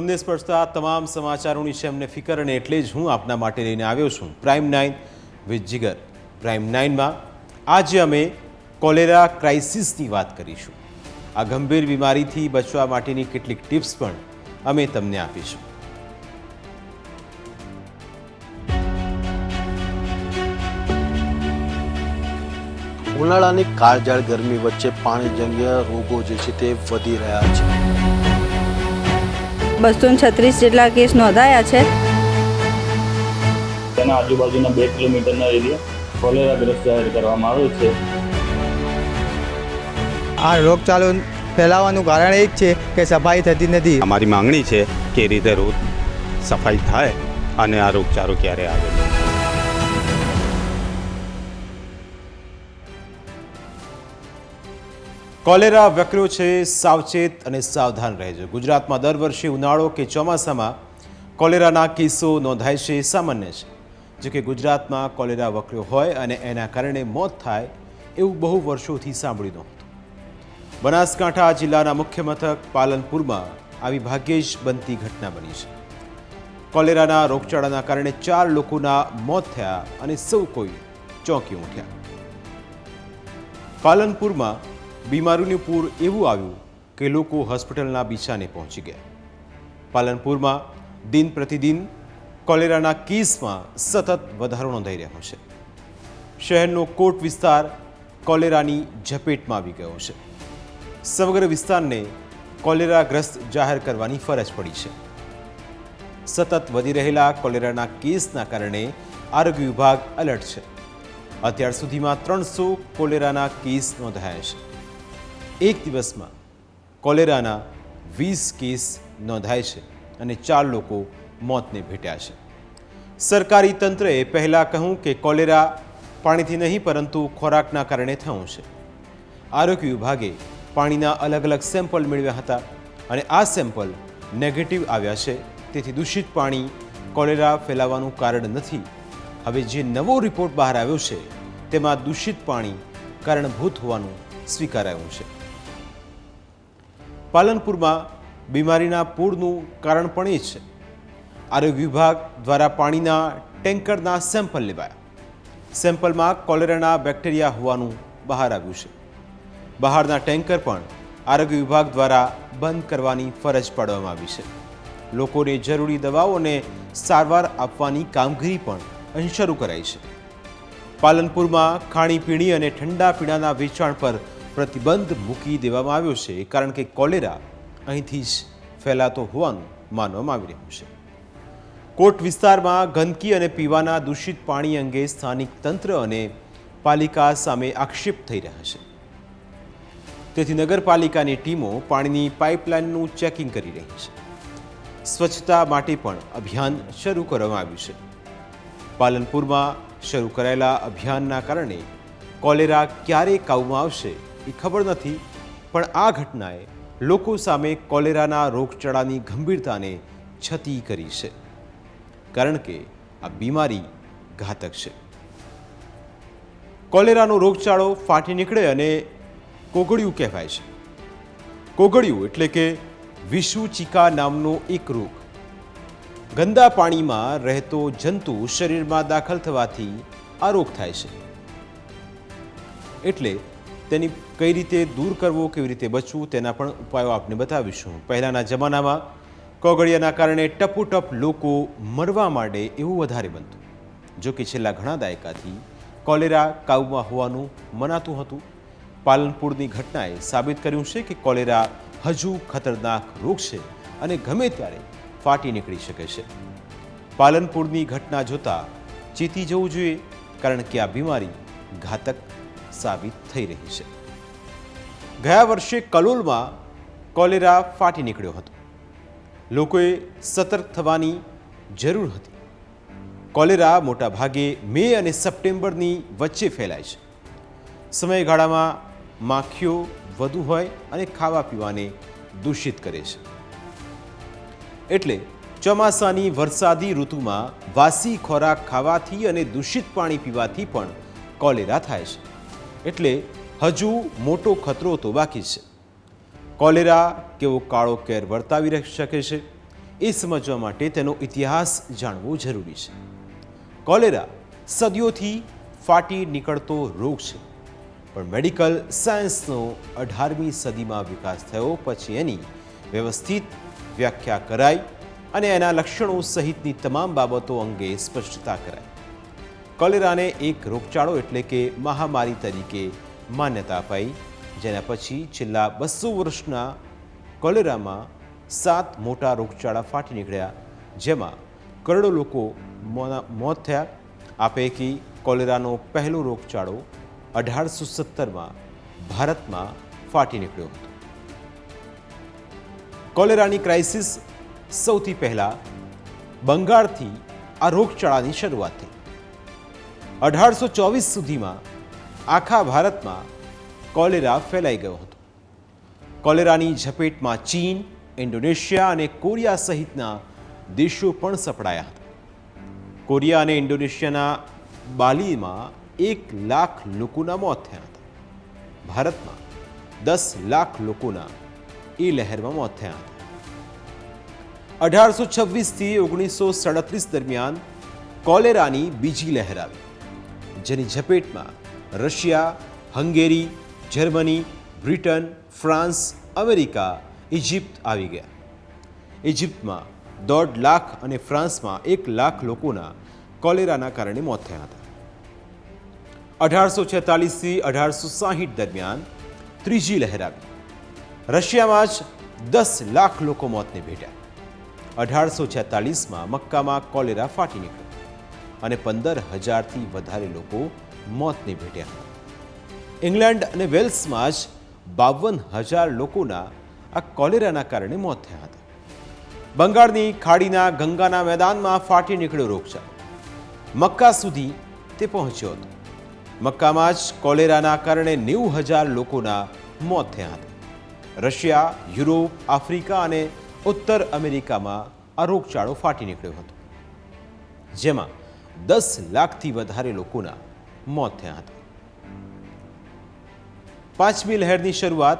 તમને સ્પર્શતા તમામ સમાચારોની છે અમને ફિકર અને એટલે જ હું આપના માટે લઈને આવ્યો છું. Prime nine with Jigar prime નાઇનમાં આજે અમે કોલેરા ક્રાઇસિસની વાત કરીશું. આ ગંભીર બીમારીથી બચવા માટેની કેટલીક ટિપ્સ પણ અમે તમને આપીશું. ઉનાળાની કાળઝાળ ગરમી વચ્ચે પાણીજન્ય રોગો જે છે તે વધી રહ્યા છે. બસો છત્રીસ જેટલા કેસ નોંધાયા છે. તેના આજુબાજુના બે કિલોમીટરના એરિયા કોલેરાગ્રસ્ત જાહેર કરવામાં આવ્યો છે. આ રોગચાળો ફેલાવાનું કારણ એ જ છે કે સફાઈ થતી નથી. અમારી માંગણી છે કે રીતે રોજ સફાઈ થાય અને આ રોગચાળો ક્યારે આવે. કોલેરા વકર્યો છે, સાવચેત અને સાવધાન રહેજો. ગુજરાતમાં દર વર્ષે ઉનાળો કે ચોમાસામાં કોલેરાના કેસો નોંધાય છે, સામાન્ય છે. જોકે ગુજરાતમાં કોલેરા વકર્યો હોય અને એના કારણે મોત થાય એવું બહુ વર્ષોથી સાંભળ્યું નહોતું. બનાસકાંઠા જિલ્લાના મુખ્ય મથક પાલનપુરમાં આવી ભાગ્યે જ બનતી ઘટના બની છે. કોલેરાના રોગચાળાના કારણે ચાર લોકોના મોત થયા અને સૌ કોઈ ચોંકી ઉઠ્યા. પાલનપુરમાં બીમારીનું પૂર એવું આવ્યું કે લોકો હોસ્પિટલના બીછાને પહોંચી ગયા. પાલનપુરમાં દિન પ્રતિદિન કોલેરાના કેસમાં સતત વધારો નોંધાઈ રહ્યો છે. શહેરનો કોટ વિસ્તાર કોલેરાની ઝપેટમાં આવી ગયો છે. સમગ્ર વિસ્તારને કોલેરાગ્રસ્ત જાહેર કરવાની ફરજ પડી છે. સતત વધી રહેલા કોલેરાના કેસના કારણે આરોગ્ય વિભાગ એલર્ટ છે. અત્યાર સુધીમાં ત્રણસો કોલેરાના કેસ નોંધાયા છે. એક દિવસમાં કોલેરાના વીસ કેસ નોંધાય છે અને ચાર લોકો મોતને ભેટ્યા છે. સરકારી તંત્રએ પહેલાં કહ્યું કે કોલેરા પાણીથી નહીં, પરંતુ ખોરાકના કારણે થયું છે. આરોગ્ય વિભાગે પાણીના અલગ અલગ સેમ્પલ મેળવ્યા હતા અને આ સેમ્પલ નેગેટિવ આવ્યા છે. તેથી દૂષિત પાણી કોલેરા ફેલાવાનું કારણ નથી. હવે જે નવો રિપોર્ટ બહાર આવ્યો છે, તેમાં દૂષિત પાણી કારણભૂત હોવાનું સ્વીકારાયું છે. પાલનપુરમાં બીમારીના પૂરનું કારણ પણ એ છે. આરોગ્ય વિભાગ દ્વારા પાણીના ટેન્કરના સેમ્પલ લેવાયા. સેમ્પલમાં કોલેરાના બેક્ટેરિયા હોવાનું બહાર આવ્યું છે. બહારના ટેન્કર પણ આરોગ્ય વિભાગ દ્વારા બંધ કરવાની ફરજ પાડવામાં આવી છે. લોકોને જરૂરી દવાઓ અને સારવાર આપવાની કામગીરી પણ અહીં શરૂ કરાઈ છે. પાલનપુરમાં ખાણીપીણી અને ઠંડા પીણાના વેચાણ પર પ્રતિબંધ મૂકી દેવામાં આવ્યો છે, કારણ કે કોલેરા અહીંથી જ ફેલાતો હોવાનું માનવામાં આવી રહ્યું છે. કોટ વિસ્તારમાં ગંદકી અને પીવાના દૂષિત પાણી અંગે સ્થાનિક તંત્ર અને પાલિકા સામે આક્ષેપ થઈ રહ્યા છે. તેથી નગરપાલિકાની ટીમો પાણીની પાઇપલાઇનનું ચેકિંગ કરી રહી છે. સ્વચ્છતા માટે પણ અભિયાન શરૂ કરવામાં આવ્યું છે. પાલનપુરમાં શરૂ કરાયેલા અભિયાનના કારણે કોલેરા ક્યારે કાબૂમાં આવશે એ ખબર નથી, પણ આ ઘટનાએ લોકો સામે કોલેરાના રોગચાળાની ગંભીરતાને છતી કરી છે. કારણ કે આ બીમારી ઘાતક છે. કોલેરાનો રોગચાળો ફાટી નીકળે અને કોગળિયું કહેવાય છે. કોગળિયું એટલે કે વિષુચિકા નામનો એક રોગ. ગંદા પાણીમાં રહેતો જંતુ શરીરમાં દાખલ થવાથી આ રોગ થાય છે. એટલે તેની કઈ રીતે દૂર કરવો, કેવી રીતે બચવું, તેના પણ ઉપાયો આપને બતાવીશું. પહેલાંના જમાનામાં કોગળિયાના કારણે ટપોટપ લોકો મરવા માંડે એવું વધારે બનતું. જો કે છેલ્લા ઘણા દાયકાથી કોલેરા કાબુમાં હોવાનું મનાતું હતું. પાલનપુરની ઘટનાએ સાબિત કર્યું છે કે કોલેરા હજુ ખતરનાક રોગ છે અને ગમે ત્યારે ફાટી નીકળી શકે છે. પાલનપુરની ઘટના જોતાં ચેતી જવું જોઈએ, કારણ કે આ બીમારી ઘાતક સાબિત થઈ રહી છે. ગયા વર્ષે કલોલમાં કોલેરા ફાટી નીકળ્યો હતો. લોકોએ સતર્ક થવાની જરૂર હતી. કોલેરા મોટાભાગે મે અને સપ્ટેમ્બરની વચ્ચે ફેલાય છે. સમયગાળામાં માખીઓ વધુ હોય અને ખાવા પીવાને દૂષિત કરે છે. એટલે ચોમાસાની વરસાદી ઋતુમાં વાસી ખોરાક ખાવાથી અને દૂષિત પાણી પીવાથી પણ કોલેરા થાય છે. એટલે હજુ મોટો ખતરો તો બાકી છે. કોલેરા કેવો કાળો કેર વર્તાવી રહી શકે છે એ સમજવા માટે તેનો ઇતિહાસ જાણવો જરૂરી છે. કોલેરા સદીઓથી ફાટી નીકળતો રોગ છે, પણ મેડિકલ સાયન્સનો અઢારમી સદીમાં વિકાસ થયો પછી એની વ્યવસ્થિત વ્યાખ્યા કરાઈ અને એના લક્ષણો સહિતની તમામ બાબતો અંગે સ્પષ્ટતા કરાઈ. કોલેરાને એક રોગચાળો એટલે કે મહામારી તરીકે માન્યતા અપાઈ. જેના પછી છેલ્લા બસો વર્ષના કોલેરામાં સાત મોટા રોગચાળા ફાટી નીકળ્યા, જેમાં કરોડો લોકો મોત થયા. આ પૈકી કોલેરાનો પહેલો રોગચાળો અઢારસો સત્તરમાં ભારતમાં ફાટી નીકળ્યો હતો. કોલેરાની ક્રાઇસિસ સૌથી પહેલાં બંગાળથી આ રોગચાળાની શરૂઆત થઈ. અઢારસો ચોવીસ સુધીમાં આખા ભારતમાં કોલેરા ફેલાઈ ગયો હતો કોલેરાની ઝપેટમાં ચીન ઇન્ડોનેશિયા અને કોરિયા સહિતના દેશો પણ સપડાયા હતા। કોરિયા અને ઇન્ડોનેશિયાના બાલીમાં એક લાખ લોકોના મોત થયા હતા। ભારતમાં દસ લાખ લોકોના એ લહેરમાં મોત થયા હતા। અઢારસો છવ્વીસથી ઓગણીસો સડત્રીસ દરમિયાન કોલેરાની બીજી લહેર આવી જેની ઝપેટમાં Russia, Hungary, Germany, Britain, France, America Egypt આવી ગયા. ઇજિપ્તમાં દોઢ લાખ અને ફ્રાન્સમાં એક લાખ લોકોના કોલેરાના કારણે મોત થયા હતા. અઢારસો છેતાલીસથી અઢારસો સાહીઠ દરમિયાન ત્રીજી લહેર આવી. રશિયામાં જ દસ લાખ લોકો મોતને ભેટ્યા. અઢારસો છેતાલીસમાં મક્કામાં કોલેરા ફાટી નીકળ્યો. અને પંદર હજારથી વધારે લોકો મોતને ભેટ્યા. હતા ઇંગ્લેન્ડ અને વેલ્સમાં જ બાવન હજાર લોકોના આ કોલેરાના કારણે મોત થયા હતા. બંગાળની ખાડીના ગંગાના મેદાનમાં ફાટી નીકળ્યો રોગચાળો મક્કા સુધી તે પહોંચ્યો હતો. મક્કામાં જ કોલેરાના કારણે નેવું હજાર લોકોના મોત થયા હતા. રશિયા, યુરોપ, આફ્રિકા અને ઉત્તર અમેરિકામાં આ રોગચાળો ફાટી નીકળ્યો હતો. જેમાં દસ લાખથી વધારે લોકોના મોત થયા હતા. પાંચમી લહેરની શરૂઆત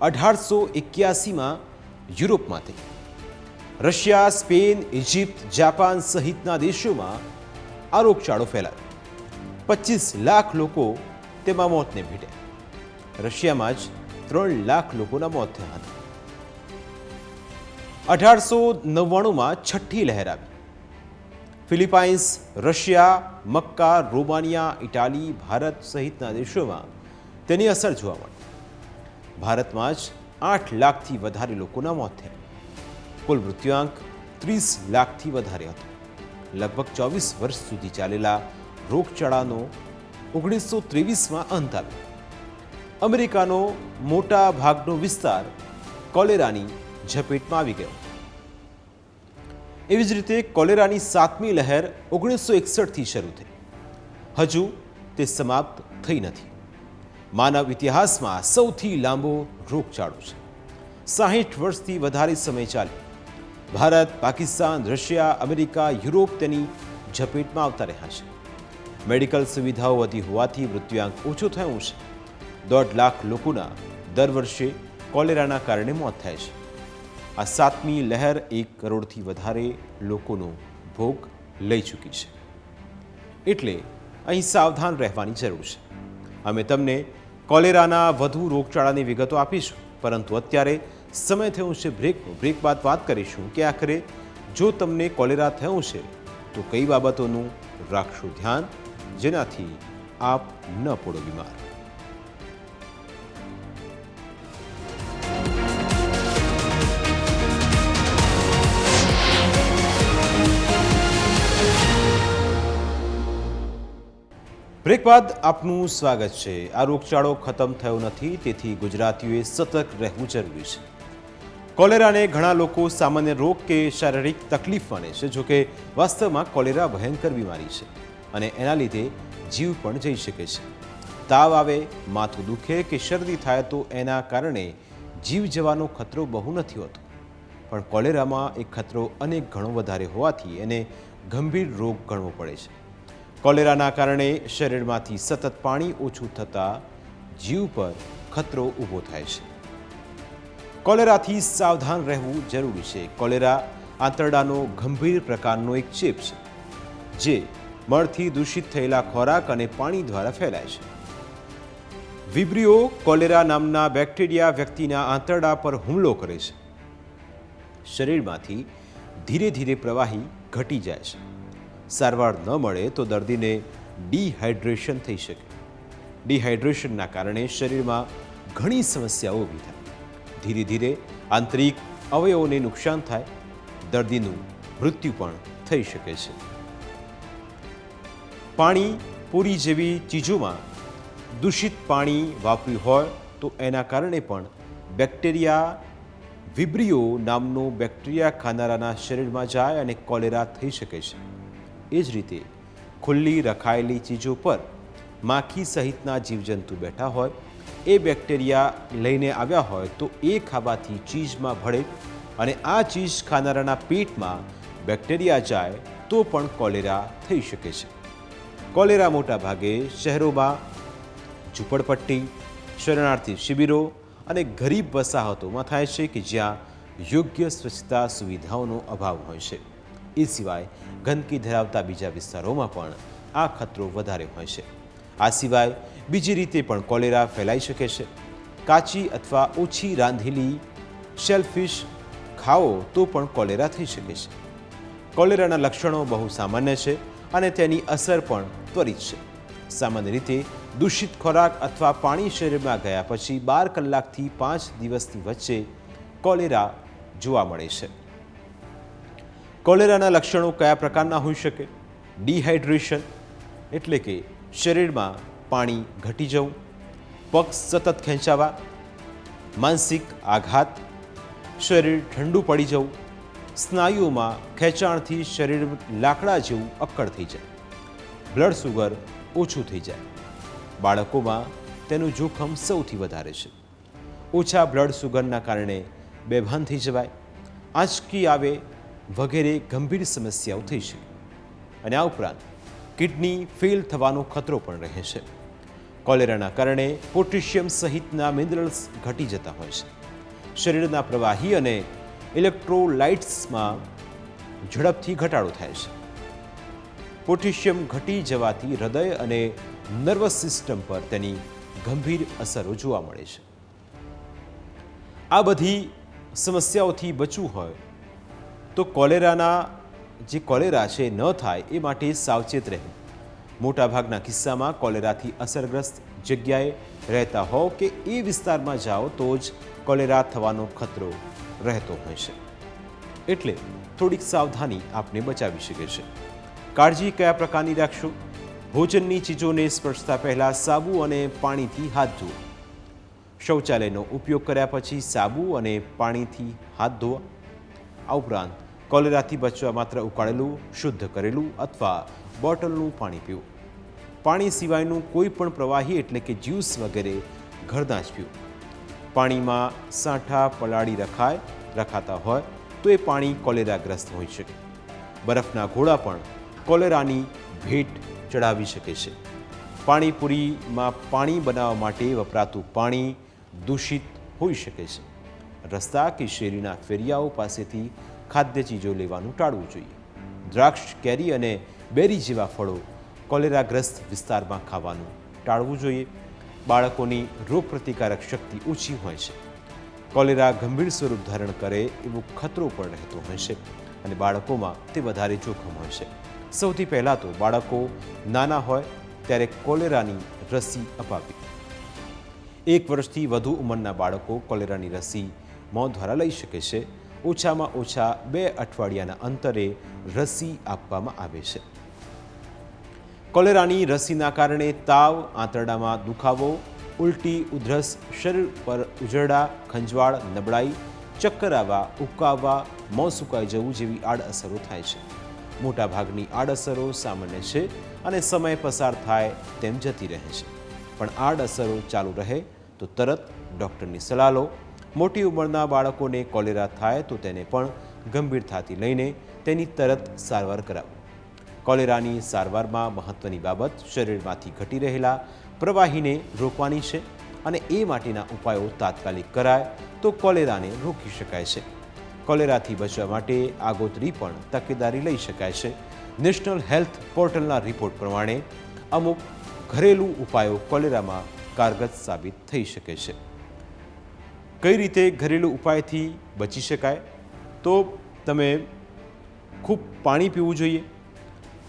અઢારસો એક્યાસીમાં યુરોપમાં થઈ. રશિયા, સ્પેન ઇજિપ્ત જાપાન સહિતના દેશોમાં આ રોગચાળો ફેલાયો. પચીસ લાખ લોકો તેમાં મોતને ભેટ્યા. રશિયામાં જ ત્રણ લાખ લોકોના મોત થયા હતા. અઢારસો નવ્વાણુંમાં છઠ્ઠી લહેર આવી. Philippines, Russia, Mecca, Romania, Italy, Bharat સહિતના દેશોમાં તેની અસર જોવા મળી. ભારતમાં જ આઠ લાખથી વધારે લોકોના મોત થયા. કુલ મૃત્યુઆંક ત્રીસ લાખથી વધારે હતો. લગભગ ચોવીસ વર્ષ સુધી ચાલેલા રોગચાળાનો ઓગણીસો ત્રેવીસમાં અંત આવ્યો. અમેરિકાનો મોટા ભાગનો વિસ્તાર કોલેરાની ઝપેટમાં આવી ગયો. એવી જ રીતે કોલેરાની સાતમી લહેર ઓગણીસો એકસઠથી શરૂ થઈ. હજુ તે સમાપ્ત થઈ નથી. માનવ ઇતિહાસમાં સૌથી લાંબો રોગચાળો છે. સાહીઠ વર્ષથી વધારે સમય ચાલ્યો Bharat, Pakistan, Russia, America, Europe તેની ઝપેટમાં આવતા રહ્યા છે. મેડિકલ સુવિધાઓ વધી હોવાથી મૃત્યુઆંક ઓછું થયું છે. દોઢ લાખ લોકોના દર વર્ષે કોલેરાના કારણે મોત થાય છે. આ સાતમી લહેર એક કરોડથી વધારે લોકોનો ભોગ લઈ ચૂકી છે. એટલે અહીં સાવધાન રહેવાની જરૂર છે. અમે તમને કોલેરાના વધુ રોગચાળાની વિગતો આપીશું, પરંતુ અત્યારે સમય થયો છે બ્રેકનો બ્રેક બાદ વાત કરીશું કે આખરે જો તમને કોલેરા થયું છે, તો કઈ બાબતોનું રાખશું ધ્યાન, જેનાથી આપ ન પડો બીમાર. બ્રેક બાદ આપનું સ્વાગત છે. આ રોગચાળો ખતમ થયો નથી, તેથી ગુજરાતીઓએ સતર્ક રહેવું જરૂરી છે. કોલેરાને ઘણા લોકો સામાન્ય રોગ કે શારીરિક તકલીફ માને છે જોકે વાસ્તવમાં કોલેરા ભયંકર બીમારી છે અને એના લીધે જીવ પણ જઈ શકે છે. તાવ આવે, માથું દુખે કે શરદી થાય તો એના કારણે જીવ જવાનો ખતરો બહુ નથી હોતો. પણ કોલેરામાં એ ખતરો અનેક ઘણો વધારે હોવાથી એને ગંભીર રોગ ગણવો પડે છે. કોલેરાના કારણે શરીરમાંથી સતત પાણી ઓછું થતાં જીવ પર ખતરો ઊભો થાય છે. કોલેરાથી સાવધાન રહેવું જરૂરી છે. કોલેરા આંતરડાનો ગંભીર પ્રકારનો એક ચેપ છે, જે મળથી દૂષિત થયેલા ખોરાક અને પાણી દ્વારા ફેલાય છે. વિબ્રિયો કોલેરા નામના બેક્ટેરિયા વ્યક્તિના આંતરડા પર હુમલો કરે છે. શરીરમાંથી ધીરે ધીરે પ્રવાહી ઘટી જાય છે. સારવાર ન મળે તો દર્દીને ડિહાઇડ્રેશન થઈ શકે. ડિહાઇડ્રેશનના કારણે શરીરમાં ઘણી સમસ્યાઓ ઊભી થાય. ધીરે ધીરે આંતરિક અવયવોને નુકસાન થાય. દર્દીનું મૃત્યુ પણ થઈ શકે છે. પાણી પૂરી જેવી ચીજોમાં દૂષિત પાણી વાપર્યું હોય તો એના કારણે પણ બેક્ટેરિયા વિબ્રિયો નામનું બેક્ટેરિયા ખાનારાના શરીરમાં જાય અને કોલેરા થઈ શકે છે. એ જ રીતે ખુલ્લી રખાયેલી ચીજો પર માખી સહિતના જીવજંતુ બેઠા હોય, એ બેક્ટેરિયા લઈને આવ્યા હોય તો એ ખાવાથી ચીજમાં ભળે અને આ ચીજ ખાનારાના પેટમાં બેક્ટેરિયા જાય તો પણ કોલેરા થઈ શકે છે. કોલેરા મોટા ભાગે શહેરોમાં ઝૂંપડપટ્ટી, શરણાર્થી શિબિરો અને ગરીબ વસાહતોમાં થાય છે કે જ્યાં યોગ્ય સ્વચ્છતા સુવિધાઓનો અભાવ હોય છે. એ સિવાય ગંદકી ધરાવતા બીજા વિસ્તારોમાં પણ આ ખતરો વધારે હોય છે. આ સિવાય બીજી રીતે પણ કોલેરા ફેલાઈ શકે છે. કાચી અથવા ઓછી રાંધેલી શેલફિશ ખાઓ તો પણ કોલેરા થઈ શકે છે. કોલેરાના લક્ષણો બહુ સામાન્ય છે અને તેની અસર પણ ત્વરિત છે. સામાન્ય રીતે દૂષિત ખોરાક અથવા પાણી શરીરમાં ગયા પછી બાર કલાકથી પાંચ દિવસની વચ્ચે કોલેરા જોવા મળે છે. કોલેરાના લક્ષણો કયા પ્રકારના હોઈ શકે? ડિહાઇડ્રેશન એટલે કે શરીરમાં પાણી ઘટી જવું, પગ સતત ખેંચાવા, માનસિક આઘાત, શરીર ઠંડુ પડી જવું, સ્નાયુઓમાં ખેંચાણથી શરીર લાકડા જેવું અક્કડ થઈ જાય, બ્લડ સુગર ઓછું થઈ જાય. બાળકોમાં તેનું જોખમ સૌથી વધારે છે. ઓછા બ્લડ સુગરના કારણે બેભાન થઈ જવાય, આંચકી આવે વગેરે ગંભીર સમસ્યાઓ થઈ શકે અને આ ઉપરાંત કિડની ફેલ થવાનો ખતરો પણ રહે છે. કોલેરાના કારણે પોટેશિયમ સહિતના મિનરલ્સ ઘટી જતા હોય છે. શરીરના પ્રવાહી અને ઇલેક્ટ્રોલાઇટ્સમાં ઝડપથી ઘટાડો થાય છે. પોટેશિયમ ઘટી જવાથી હૃદય અને નર્વસ સિસ્ટમ પર તેની ગંભીર અસરો જોવા મળે છે. આ બધી સમસ્યાઓથી બચવું હોય તો કોલેરાના જે કોલેરા છે, ન થાય એ માટે સાવચેત રહેવું મોટાભાગના કિસ્સામાં કોલેરાથી અસરગ્રસ્ત જગ્યાએ રહેતા હોવ કે એ વિસ્તારમાં જાઓ તો જ કોલેરા થવાનો ખતરો રહેતો હોય છે. એટલે થોડીક સાવધાની આપને બચાવી શકે છે. કાળજી કયા પ્રકારની રાખશો? ભોજનની ચીજોને સ્પર્શતા પહેલાં સાબુ અને પાણીથી હાથ ધોવો. શૌચાલયનો ઉપયોગ કર્યા પછી સાબુ અને પાણીથી હાથ ધોવા. આ ઉપરાંત કોલેરાથી બચવા માત્ર ઉકાળેલું, શુદ્ધ કરેલું અથવા બોટલનું પાણી પીવું. પાણી સિવાયનું કોઈ પણ પ્રવાહી એટલે કે જ્યુસ વગેરે ઘરના જ પીવું. પાણીમાં સાંઠા પલાળી રખાય, રખાતા હોય તો એ પાણી કોલેરાગ્રસ્ત હોઈ શકે. બરફના ઘોડા પણ કોલેરાની ભેટ ચડાવી શકે છે. પાણીપુરીમાં પાણી બનાવવા માટે વપરાતું પાણી દૂષિત હોઈ શકે છે. રસ્તા કે શેરીના ફેરિયાઓ પાસેથી ખાદ્ય ચીજો લેવાનું ટાળવું જોઈએ. દ્રાક્ષ, કેરી અને બેરી જેવા ફળો કોલેરાગ્રસ્ત વિસ્તારમાં ખાવાનું ટાળવું જોઈએ. બાળકોની રોગપ્રતિકારક શક્તિ ઓછી હોય છે. કોલેરા ગંભીર સ્વરૂપ ધારણ કરે એવો ખતરો પણ રહેતો હોય છે અને બાળકોમાં તે વધારે જોખમ હોય છે. સૌથી પહેલાં તો બાળકો નાના હોય ત્યારે કોલેરાની રસી અપાવી. એક વર્ષથી વધુ ઉંમરના બાળકો કોલેરાની રસી મોં દ્વારા લઈ શકે છે. ઓછામાં ઓછા બે અઠવાડિયાના અંતરે રસી આપવામાં આવે છે. કોલેરાની રસીના કારણે તાવ, આંતરડામાં દુખાવો, ઉલટી ઉધરસ, શરીર પર ઉજરડા, ખંજવાળ, નબળાઈ ચક્કર આવવા ઉકાવવા મોં સુકાઈ જવું જેવી આડઅસરો થાય છે. મોટાભાગની આડઅસરો સામાન્ય છે અને સમય પસાર થાય તેમ જતી રહે છે. પણ આડઅસરો ચાલુ રહે તો તરત ડૉક્ટરની સલાહ લો મોટી ઉંમરના બાળકોને કોલેરા થાય તો તેને પણ ગંભીરતાથી લઈને તેની તરત સારવાર કરાવો. કોલેરાની સારવારમાં મહત્ત્વની બાબત શરીરમાંથી ઘટી રહેલા પ્રવાહીને રોકવાની છે અને એ માટેના ઉપાયો તાત્કાલિક કરાય તો કોલેરાને રોકી શકાય છે. કોલેરાથી બચવા માટે આગોતરી પણ તકેદારી લઈ શકાય છે. નેશનલ હેલ્થ પોર્ટલના રિપોર્ટ પ્રમાણે અમુક ઘરેલું ઉપાયો કોલેરામાં કારગત સાબિત થઈ શકે છે. કઈ રીતે ઘરેલું ઉપાયથી બચી શકાય? તો તમે ખૂબ પાણી પીવું જોઈએ.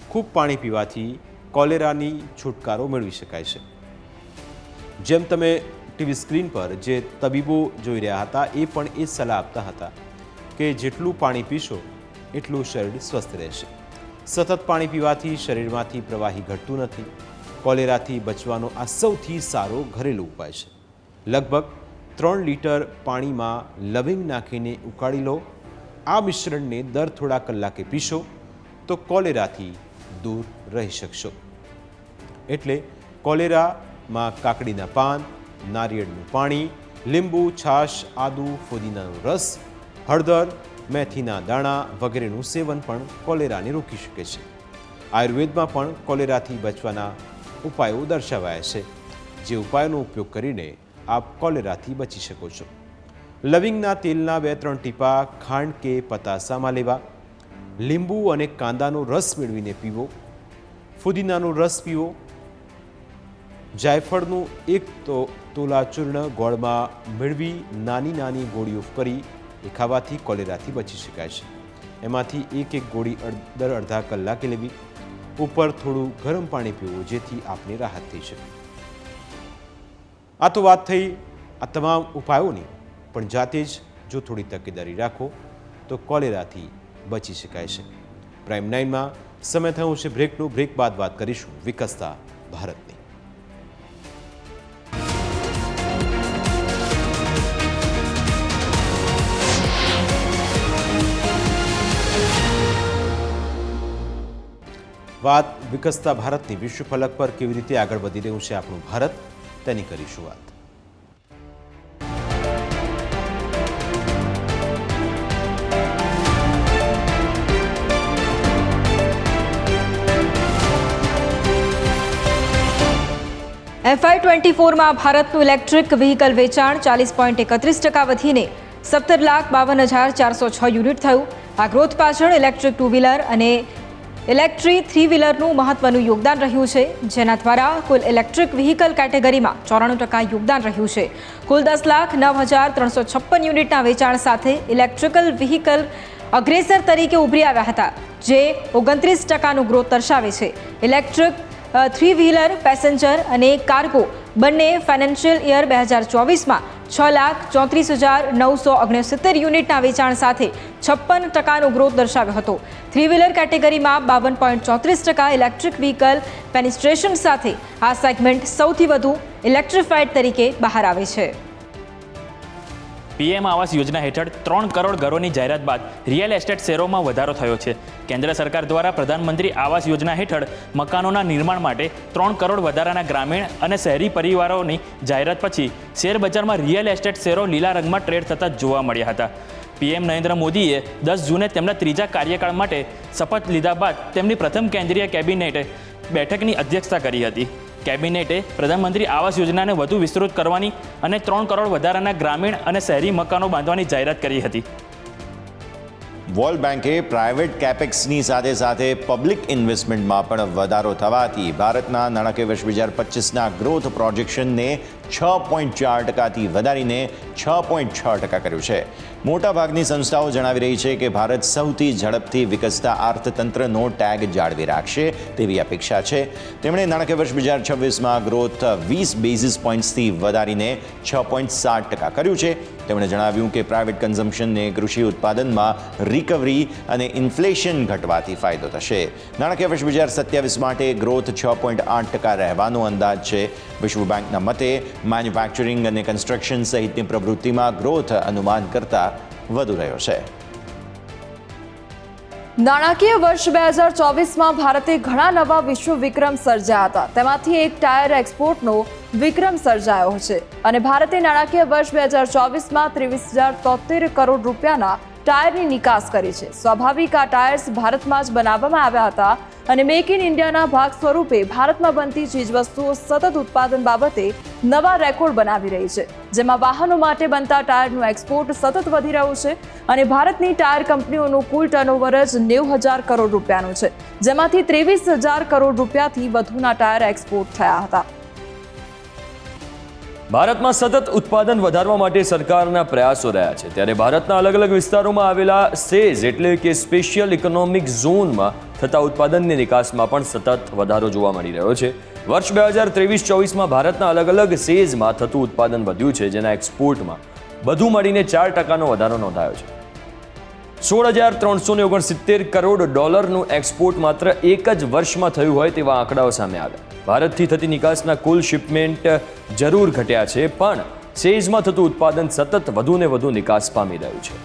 ખૂબ પાણી પીવાથી કોલેરાની છુટકારો મેળવી શકાય છે. જેમ તમે ટીવી સ્ક્રીન પર જે તબીબો જોઈ રહ્યા હતા, એ પણ એ સલાહ આપતા હતા કે જેટલું પાણી પીશો, એટલું શરીર સ્વસ્થ રહેશે. સતત પાણી પીવાથી શરીરમાંથી પ્રવાહી ઘટતું નથી. કોલેરાથી બચવાનો આ સૌથી સારો ઘરેલું ઉપાય છે. લગભગ ત્રણ લીટર પાણીમાં લવિંગ નાખીને ઉકાળી લો. આ મિશ્રણને દર થોડા કલાકે પીશો તો કોલેરાથી દૂર રહી શકશો. એટલે કોલેરામાં કાકડીના પાન, નારિયેળનું પાણી, લીંબુ, છાશ, આદુ, ફુદીનાનો રસ, હળદર, મેથીના દાણા વગેરેનું સેવન પણ કોલેરાને રોકી શકે છે. આયુર્વેદમાં પણ કોલેરાથી બચવાના ઉપાયો દર્શાવાયા છે. જે ઉપાયોનો ઉપયોગ કરીને આપ કોલેરાથી બચી શકો છો. લવિંગના તેલના બે ત્રણ ટીપા, ખાંડ કે પતાસામાં લેવા. લીંબુ અને કાંદાનો રસ મેળવીને પીવો. ફુદીનાનો રસ પીવો. જાયફળનું એક તો તોલા ચૂર્ણ ગોળમાં મેળવી નાની નાની ગોળીઓ કરી એ ખાવાથી કોલેરાથી બચી શકાય છે. એમાંથી એક એક ગોળી દર અડધા કલાકે લેવી. ઉપર થોડું ગરમ પાણી પીવું જેથી આપને રાહત થઈ શકે. આ તો વાત થઈ આ તમામ ઉપાયોની. પણ જાતે જ જો થોડી તકેદારી રાખો, તો કોલેરાથી બચી શકાય છે. પ્રાઇમ નાઇનમાં સમય થયો છે બ્રેકનું બ્રેક બાદ વાત કરીશું વિકસતા ભારતની. વાત વિકસતા ભારતની વિશ્વ ફલક પર કેવી રીતે આગળ વધી રહ્યું છે આપણું ભારત? તેની કરીશું વાત એફઆઈ ટ્વેન્ટી ફોરમાં ભારતનું ઇલેક્ટ્રિક વ્હીકલ વેચાણ ચાલીસ પોઈન્ટ એકત્રીસ ટકા વધીને સત્તર લાખ બાવન હજાર ચારસો છ યુનિટ થયું. આ ગ્રોથ પાછળ ઇલેક્ટ્રિક ટુ વ્હીલર અને ઇલેક્ટ્રી થ્રી વ્હીલરનું મહત્વનું યોગદાન રહ્યું છે, જેના દ્વારા કુલ ઇલેક્ટ્રિક વ્હીકલ કેટેગરીમાં ચોરાણું ટકા યોગદાન રહ્યું છે. કુલ દસ લાખ નવ હજાર ત્રણસો છપ્પન યુનિટના વેચાણ સાથે ઇલેક્ટ્રિકલ વ્હીકલ અગ્રેસર તરીકે ઉભરી આવ્યા હતા, જે ઓગણત્રીસ ટકાનું ગ્રોથ દર્શાવે છે. ઇલેક્ટ્રિક થ્રી વ્હીલર પેસેન્જર અને કાર્ગો બંને ફાઇનાન્શિયલ યર બે હજાર ચોવીસમાં છ લાખ ચોત્રીસ હજાર નવસો ઓગણસિત્તેર યુનિટના વેચાણ સાથે છપ્પન ટકાનો ગ્રોથ દર્શાવ્યો હતો. થ્રી વ્હીલર કેટેગરીમાં બાવન પોઈન્ટ ચોત્રીસ ટકા ઇલેક્ટ્રિક વ્હીકલ પેનિસ્ટ્રેશન સાથે આ સેગમેન્ટ સૌથી વધુ ઇલેક્ટ્રિફાઈડ તરીકે બહાર આવે છે. પીએમ આવાસ યોજના હેઠળ ત્રણ કરોડ ઘરોની જાહેરાત બાદ રિયલ એસ્ટેટ શેરોમાં વધારો થયો છે. કેન્દ્ર સરકાર દ્વારા પ્રધાનમંત્રી આવાસ યોજના હેઠળ મકાનોના નિર્માણ માટે ત્રણ કરોડ વધારાના ગ્રામીણ અને શહેરી પરિવારોની જાહેરાત પછી શેર બજારમાં રિયલ એસ્ટેટ શેરો લીલા રંગમાં ટ્રેડ થતા જોવા મળ્યા હતા. પીએમ નરેન્દ્ર મોદીએ દસ જૂને તેમના ત્રીજા કાર્યકાળ માટે શપથ લીધા બાદ તેમની પ્રથમ કેન્દ્રીય કેબિનેટે બેઠકની અધ્યક્ષતા કરી હતી. કેબિનેટે પ્રધાનમંત્રી આવાસ યોજનાને વધુ વિસ્તૃત કરવાની અને ત્રણ કરોડ વધારાના ગ્રામીણ અને શહેરી મકાનો બાંધવાની જાહેરાત કરી હતી. વર્લ્ડ બેન્કે પ્રાઇવેટ કેપેક્સની સાથે સાથે પબ્લિક ઇન્વેસ્ટમેન્ટમાં પણ વધારો થવાથી ભારતના નાણાકીય વર્ષ બે હજાર પચીસના ગ્રોથ પ્રોજેક્શનને છ પોઈન્ટ ચાર ટકાથી વધારીને છ પોઈન્ટ છ ટકા કર્યું છે. મોટાભાગની સંસ્થાઓ જણાવી રહી છે કે ભારત સૌથી ઝડપથી વિકસતા અર્થતંત્રનો ટેગ જાળવી રાખશે તેવી અપેક્ષા છે. તેમણે નાણાકીય વર્ષ બે હજાર છવ્વીસમાં ગ્રોથ વીસ બેઝિસ પોઈન્ટ્સથી વધારીને છ પોઈન્ટ સાત ટકા કર્યું છે. તેમણે જણાવ્યું કે પ્રાઇવેટ કન્ઝમ્પશનને કૃષિ ઉત્પાદનમાં રિકવરી અને ઇન્ફ્લેશન ઘટવાથી ફાયદો થશે. નાણાકીય વર્ષ બે હજાર સત્યાવીસ માટે ગ્રોથ છ પોઈન્ટ આઠ ટકા રહેવાનો અંદાજ છે. વિશ્વ બેંકના મતે મેન્યુફેક્ચરિંગ અને કન્સ્ટ્રક્શન સહિતની પ્રવૃત્તિમાં ગ્રોથ અનુમાન કરતાં વધુ રહ્યો છે. નાણાકીય વર્ષ બે હજાર ચોવીસમાં ભારતે ઘણા નવા વિશ્વ વિક્રમ સર્જ્યા હતા. તેમાંથી એક ટાયર એક્સપોર્ટનો વિક્રમ સર્જાયો છે અને ભારતે નાણાકીય વર્ષ બે હજાર ચોવીસમાં ત્રેવીસ હજાર તોતેર કરોડ રૂપિયાના ટાયરની નિકાસ કરી છે. સ્વાભાવિક આ ટાયર્સ ભારતમાં જ બનાવવામાં આવ્યા હતા અને મેક ઇન ઇન્ડિયાના ભાગ સ્વરૂપે ભારતમાં બનતી ચીજવસ્તુઓ સતત ઉત્પાદન બાબતે નવા રેકોર્ડ બનાવી રહી છે. જેમાં વાહનો માટે બનતા ટાયરનું એક્સપોર્ટ સતત વધી રહ્યું છે અને ભારતની ટાયર કંપનીઓનું કુલ ટર્નઓવર જ નેવું હજાર કરોડ રૂપિયાનું છે. જેમાંથી ત્રેવીસ હજાર કરોડ રૂપિયાથી વધુના ટાયર એક્સપોર્ટ થયા હતા. ભારતમાં સતત ઉત્પાદન વધારવા માટે સરકારના પ્રયાસો રહ્યા છે. ત્યારે ભારતના અલગ અલગ વિસ્તારોમાં આવેલા સેઝ એટલે કે સ્પેશિયલ ઇકોનોમિક ઝોનમાં થતા ઉત્પાદનની નિકાસમાં પણ સતત વધારો જોવા મળી રહ્યો છે. વર્ષ બે હજાર ત્રેવીસ ચોવીસમાં ભારતના અલગ અલગ સેઝમાં થતું ઉત્પાદન વધ્યું છે, જેના એક્સપોર્ટમાં બધું મળીને ચાર ટકાનો વધારો નોંધાયો છે. સોળ હજાર ત્રણસો ને ઓગણસિત્તેર કરોડ ડોલરનું એક્સપોર્ટ માત્ર એક જ વર્ષમાં થયું હોય તેવા આંકડાઓ સામે આવ્યા. ભારતથી થતી નિકાસના કુલ શિપમેન્ટ જરૂર ઘટ્યા છે, પણ સેઝમાં થતું ઉત્પાદન સતત વધુ ને વધુ નિકાસ પામી રહ્યું છે.